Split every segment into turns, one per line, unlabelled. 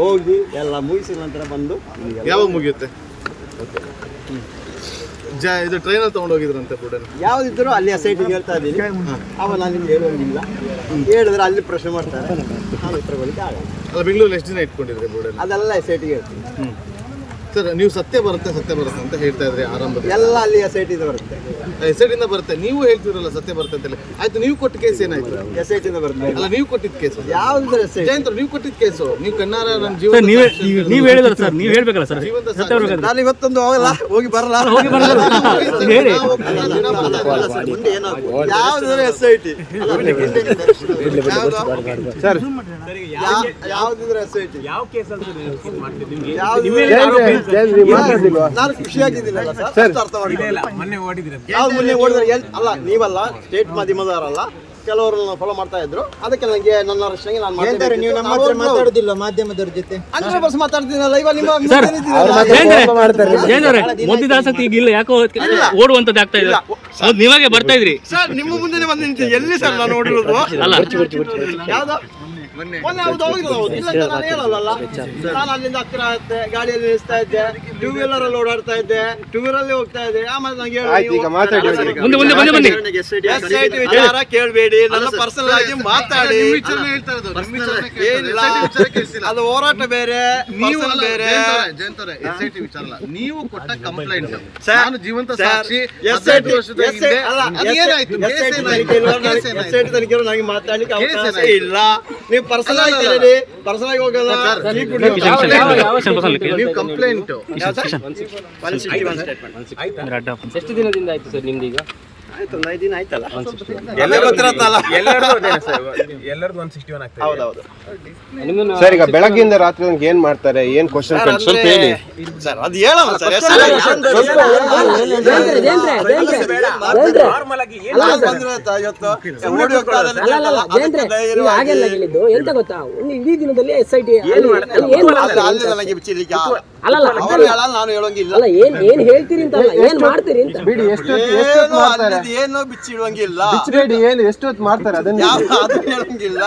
ಹೋಗಿ ಎಲ್ಲ ಮುಗಿಸಿದ ನಂತರ ಬಂದು
ಯಾವಾಗ ಮುಗಿಯುತ್ತೆ? ಜ ಇದು ಟ್ರೈನಲ್ಲಿ ತಗೊಂಡು ಹೋಗಿದ್ರಂತೆ
ಯಾವ್ದಿದ್ರು ಅಲ್ಲಿ ಸೈಟಿಗೆ ಹೇಳ್ತಾ ಇದ್ದೀನಿ. ಅವ ನಾನು ನಿಮ್ಗೆ ಹೇಳುವಂಗಿಲ್ಲ ಹೇಳಿದ್ರೆ ಅಲ್ಲಿ ಪ್ರಶ್ನೆ ಮಾಡ್ತಾರೆ. ನಾನು ಉತ್ತರ ಕೊಡಲಿಕ್ಕೆ ಆಗಲ್ಲ.
ಅಲ್ಲ ಬೆಂಗಳೂರಲ್ಲಿ ಎಷ್ಟು ದಿನ ಇಟ್ಕೊಂಡಿದ್ರೆ ಬುಡನ್
ಅದೆಲ್ಲ ಸೈಟಿಗೆ ಹೇಳ್ತೀನಿ.
ಸರ್ ನೀವು ಸತ್ಯ ಬರುತ್ತೆ ಸತ್ಯ ಬರುತ್ತೆ ಅಂತ ಹೇಳ್ತಾ ಇದ್ರಿ ಆರಂಭದಲ್ಲಿ.
ಎಲ್ಲ ಅಲ್ಲಿ ಎಸ್ ಐ ಟಿದು ಬರುತ್ತೆ.
ಹೆಸರಿನಿಂದ ಬರುತ್ತೆ. ನೀವು ಹೇಳ್ತಿರಲ್ಲ ಸತ್ಯ ಬರುತ್ತೆ ಅಂತೇಳಿ ಆಯ್ತು ನೀವು ಕೊಟ್ಟ ಕೇಸ್ ಏನಾಯ್ತು?
ಎಸ್ ಐ ಟಿಂದ ಬರುತ್ತೆ.
ಅಲ್ಲ ನೀವು ಕೊಟ್ಟಿದ್ದ ಕೇಸ್
ಯಾವ್ದು ಎಸ್ ಐ
ಜಯಂತ್ ನೀವು ಕೊಟ್ಟಿದ್ದ ಕೇಸು ನೀವು ಕಣ್ಣಾರ ನನ್ನ
ಸರ್
ಜೀವನ
ನೀವೇ ನೀವು ಹೇಳಿದ್ರಲ್ಲ ಸರ್ ನೀವು ಹೇಳ್ಬೇಕಲ್ಲ ಸರ್. ಸತ್ಯ
ನಾನು ಇವತ್ತೊಂದು ಹೋಗಲ್ಲ ಹೋಗಿ ಬರಲ್ಲ.
ಹೋಗಿ ಬರಲ್ಲ ಹೇಳಿ.
ಯಾವ್ದಿದ್ರೆ ಎಸ್ ಐ ಟಿ ಯಾವ್ದಿದ್ರೆ ಎಸ್ ಐ ಟಿ ಯಾವ ಕೇಸ್ ಸರ್ ಅರ್ಥ ಮಾಡಿಲ್ಲ ಯಾವ್ದು ಮೊನ್ನೆ ಓಡಿದ್ರೆ. ಎಲ್ ಅಲ್ಲ ನೀವಲ್ಲ ಸ್ಟೇಟ್ ಮಾಧ್ಯಮದವರಲ್ಲ. ಕೆಲವರು ಫಾಲೋ ಮಾಡ್ತಾ ಇದ್ರು. ಅದಕ್ಕೆ ನನಗೆ ನನ್ನ ರಕ್ಷಣೆಗೆ ನಾನು
ಹೇಳ್ತಾರೆ ನೀವು ನಮ್ಮ ಹತ್ರ ಮಾತಾಡೋದಿಲ್ಲ ಮಾಧ್ಯಮದವ್ರ ಜೊತೆ?
ಅಂದ್ರೆ ಪರ್ಸೆಂಟ್ ಮಾತಾಡ್ತೀನಲ್ಲ ಇವಾಗ ನಿಮ್ಮ
ಸರ್ ಮೊದ್ಲಿದ ಆಸಕ್ತಿ ಈಗ ಇಲ್ಲ ಯಾಕೋ ಓಡುವಂತದ್ದು ಆಗ್ತಾ ಇದೆ. ನೀವಾಗೆ ಬರ್ತಾ ಇದ್ರಿ.
ಸರ್ ನಿಮ್ಮ ಮುಂದೆ ಬಂದು ನಿಂತಿದ್ದೆ ಎಲ್ಲಿ ಸರ್ ನಾನು ನೋಡಿರೋದು
ಅಲ್ಲ.
ಯಾವ್ದು? ಮೊನ್ನೆ. ಹೌದು ಹೋಗಿರೋದು ಹೌದು ಇಲ್ಲ ಅಂತ ನಾನು ಹೇಳಲ್ಲ ನಾನು ಅಲ್ಲಿಂದ ಹತ್ತಿರ ಗಾಡಿಯಲ್ಲಿ ನಿಲ್ಲಿಸ್ತಾ ಇದ್ದೆ ಟೂ ವೀಲರ್ ಅಲ್ಲಿ ಓಡಾಡ್ತಾ ಇದ್ದೆ ಟೂ ವೀಲರ್ ಅಲ್ಲಿ ಹೋಗ್ತಾ ಇದ್ದೆ. ಆಮೇಲೆ ನಂಗೆ
ಹೇಳಿ ಮುಂದೆ ಬನ್ನಿ ಬನ್ನಿ
ವಿಚಾರ ಕೇಳಬೇಡಿ ನನ್ನ ಪರ್ಸನಲ್ ಆಗಿ ಮಾತಾಡಿ. ಏನಿಲ್ಲ. ಅದು ಹೋರಾಟ ಬೇರೆ
ನೀವು
ಬೇರೆ.
ಜಯಂತವ್ರೆ, ಜಯಂತವ್ರೆ, SIT ವಿಚಾರ ನೀವು ಕೊಟ್ಟ ಕಂಪ್ಲೇಂಟ್
ಸರ್,
ನಾನು ಜೀವಂತ ಸಾಕ್ಷಿ
SIT
ಹದಿನೆಂಟು ವರ್ಷದ
ಅಲ್ಲ,
ಏನಾಯ್ತು?
ನನಗೆ-
ಏನಾಯ್ತು?
SIT ತನಿಖೆಯಲ್ಲಿ ನನಗೆ ಮಾತಾಡ್ಲಿಕ್ಕೆ ಅವಕಾಶ ಇಲ್ಲ. ನೀವು ಪರ್ಸನಲ್ ಆಗಿ ಹೋಗಲ್ಲ?
ನೀವು ಕಂಪ್ಲೇಂಟ್
ಎಷ್ಟು ದಿನದಿಂದ ಆಯ್ತು ಸರ್ ನಿಮ್ದೀಗ
ಆಯ್ತು ಒಂದು ಐದು ದಿನ ಆಯ್ತಲ್ಲ?
ಎಲ್ಲ
ಗೊತ್ತಿರತ್ತಲ್ಲ
ಎಲ್ಲರದು ಅದೇನೆ ಸರ್ ಎಲ್ಲರದು ಒನ್ ಸಿಕ್ಸ್ಟಿ ಒನ್ ಆಗ್ತದೆ
ಹೌದೌದು.
ಸರ್ ಈಗ ಬೆಳಗ್ಗಿಂದ ರಾತ್ರಿ ತನಕ ಏನ್ ಮಾಡ್ತಾರೆ ಏನ್ ಕ್ವಶನ್ ಸ್ವಲ್ಪ ಹೇಳಿ
ಸರ್ ಅದು ಹೇಳಲ್ಲ ಸರ್
ನಾರ್ಮಲ್ ಆಗಿ ಏನ್
ಹಾಗೆಲ್ಲ ಹೇಳಿದ್ದು ಎಂತ ಗೊತ್ತಾ? ಒಂದು ಇಡೀ ದಿನದಲ್ಲಿ ಎಸ್ ಐ ಟಿ ಏನ್ ಮಾಡ್ತಾರೆ?
ಅಲ್ಲಿ ನನಗೆ.
ಅಲ್ಲಲ್ಲ
ಅವ್ರು ಹೇಳಲ್ಲ ನಾನು ಹೇಳೋಂಗಿಲ್ಲ.
ಅಲ್ಲ ಏನ್ ಏನ್ ಹೇಳ್ತೀರಿ ಅಂತ ಏನ್ ಮಾಡ್ತೀರಿ ಅಂತ?
ಬಿಡಿ ಎಷ್ಟು
ಎಷ್ಟು ಅಲ್ಲಿದ್ದು ಏನು ಬಿಚ್ಚಿಡುವಂಗಿಲ್ಲ.
ಬಿಚ್ಚಿಡಿ ಏನು ಎಷ್ಟೊತ್ತು ಮಾಡ್ತಾರೆ? ಅದನ್ನ
ಯಾವ ಅದು ಹೇಳಂಗಿಲ್ಲ.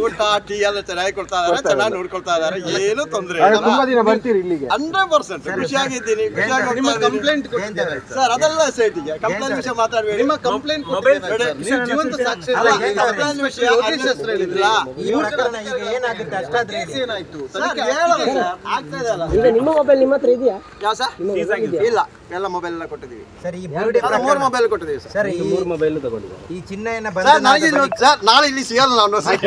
ಊಟ ಟೀ ಎಲ್ಲ ಚೆನ್ನಾಗಿ ಕೊಡ್ತಾ ಇದಾರೆ ಚೆನ್ನಾಗಿ ನೋಡ್ಕೊಳ್ತಾ ಇದಾರೆ ಏನು ತೊಂದ್ರೆ
ಇಲ್ಲ. ತುಂಬಾ ದಿನ ಬರ್ತೀರಿ ಇಲ್ಲಿಗೆ.
Hundred percent. ಖುಷಿಯಾಗಿದ್ದೀನಿ ಖುಷಿಯಾಗಿ
ನಿಮ್ಮ
ಹೋಗ್ತಾ ಇದ್ದೀನಿ. ಸರ್ ಅದೆಲ್ಲ ಸೈಟಿಗೆ ಕಂಪ್ಲೇಂಟ್ ವಿಷಯ ಮಾತಾಡಬೇಡಿ.
ನಿಮ್ಮ ಕಂಪ್ಲೇಂಟ್ ನೀವು ಜೀವಂತ ಸಾಕ್ಷಿ
ಅಲ್ಲ. ಕಂಪ್ಲೇಂಟ್ ವಿಷಯ
ಯೋಗೇಶ್ ಹೆಸರು ಹೇಳಿದ್ರಿ.
ಇಲ್ಲ.
ಈ
ಪ್ರಕರಣ ಈಗ ಏನಾಗುತ್ತೆ? ಅಷ್ಟಾದ್ರೆ
ಏನಾಯ್ತು?
ಸರ್, ಹೇಳಲ್ಲ ಸರ್, ಆಗ್ತಾ ಇದೆ ಅಲ್ಲ.
ಈಗ ನಿಮ್ಮ ಮೊಬೈಲ್ ನಿಮ್ಮ ಹತ್ರ ಇದೆಯಾ?
ಯಾವ ಸರ್? ಇಲ್ಲ. ಎಲ್ಲ ಮೊಬೈಲ್ ಎಲ್ಲ ಕೊಟ್ಟಿದ್ದೀವಿ.
ಸರ್ ಈ
ಮೂರು ಮೊಬೈಲ್ ಕೊಟ್ಟಿದ್ದೀವಿ ಸರ್.
ಸರ್ ಈ
ಮೂರು ಮೊಬೈಲ್ ತಗೊಂಡಿದ್ದಾರೆ.
ಈ ಚಿನ್ನಯನ್ನ
ಸರ್ ನನಗೆ
ಬಂಧನ
ಇಲ್ಲಿ- ಸರ್ ನಾಳೆ ಇಲ್ಲಿ ಸಿಗಲ್ಲ ನಾನು.
ಸರ್.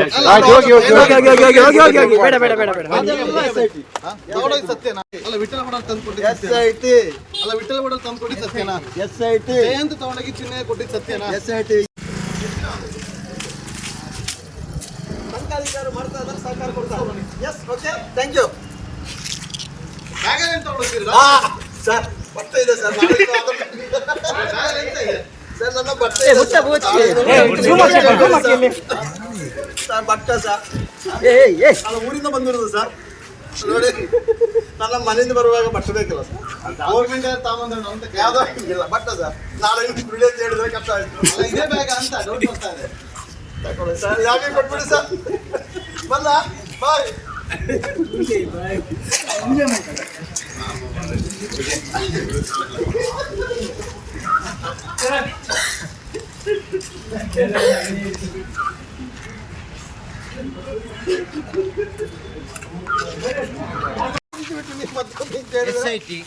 ಹೋಗಿ, ಹೋಗಿ, ಹೋಗಿ.
ಬೇಡ ಬೇಡ ಬೇಡ ಬೇಡ.
ಹಾ? ತಗೊಂಡೋಗಿ ಸತ್ಯನಾ ಅಲ್ಲ ವಿಠಲ ಬಡ ತಂದು ಕೊಟ್ಟಿದ್ದು
ಎಸ್
ಸತ್ಯನಾ?
I T.
ಅಲ್ಲ ವಿಠಲ ಬಡ ತಂದು ಕೊಟ್ಟಿದ್ದು ಸತ್ಯನಾ
ಎಸ್ ಐ ಟಿ.
ಜಯಂತ್ ತಗೊಂಡೋಗಿ ಚಿನ್ನ ಕೊಟ್ಟಿದ್ದು ಸತ್ಯನಾ
ಎಸ್ ಐ ಟಿ. ಸರ್ಕಾರಿಕರು ಮಾಡ್ತಾ ಇದ್ದಾರೆ ಸರ್ಕಾರ ಕೊಡ್ತಾರೆ yes okay thank you
bag ಏನ್ ತಗೊಂಡೋಗಿದ್ದೀರಾ?
ಸರ್. ಬಟ್ಟೆ ಇದೆ ಸರ್? ಸರ್ ನನ್ನ ಬಟ್ಟೆ ಇದೆ ಸರ್. ಸರ್. ಬಟ್ಟೆ ಸರ್. ನಾನು ಊರಿಂದ ಬಂದಿರೋದು ಸರ್. ನೋಡಿ ನನ್ನ ಮನೆಯಿಂದ ಬರುವಾಗ ಬಟ್ಟೆ ಬೇಕಿಲ್ಲ ಸರ್.
ಗೌರ್ಮೆಂಟ್ ತಗೊಂಡ್ರೆ ಅಂತ.
ಯಾವುದೋ ಇಲ್ಲ ಬಟ್ಟೆ ಸರ್. ನಾಳೆ ಬಿಡಿ ಅಂತ ಹೇಳಿದ್ರೆ ಕಷ್ಟ ಆಯ್ತು.
ಅಲ್ಲ, ಇದೇ ಬೇಗ ಅಂತ ಡೌಟ್ ಬರ್ತಾ ಇದೆ
ತಗೊಳ್ಳಿ ಸರ್ ಯಾಕೆ ಕೊಟ್ಬಿಡಿ ಸರ್? ಬಂದ bye.
S I T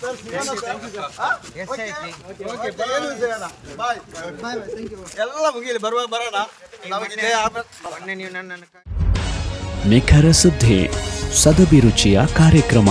S I T
ಎಲ್ಲ ಮುಗಿಲಿ ಬರುವಾಗ ಬರೋಣ ನಮಗೆ ಜಯ ಆಮೇಲೆ
ಮೊನ್ನೆ ನೀವು ನನ್ನನ್ನು ಕಾ-
ನಿಖರ ಸುದ್ದಿ ಸದಭಿರುಚಿಯ ಕಾರ್ಯಕ್ರಮ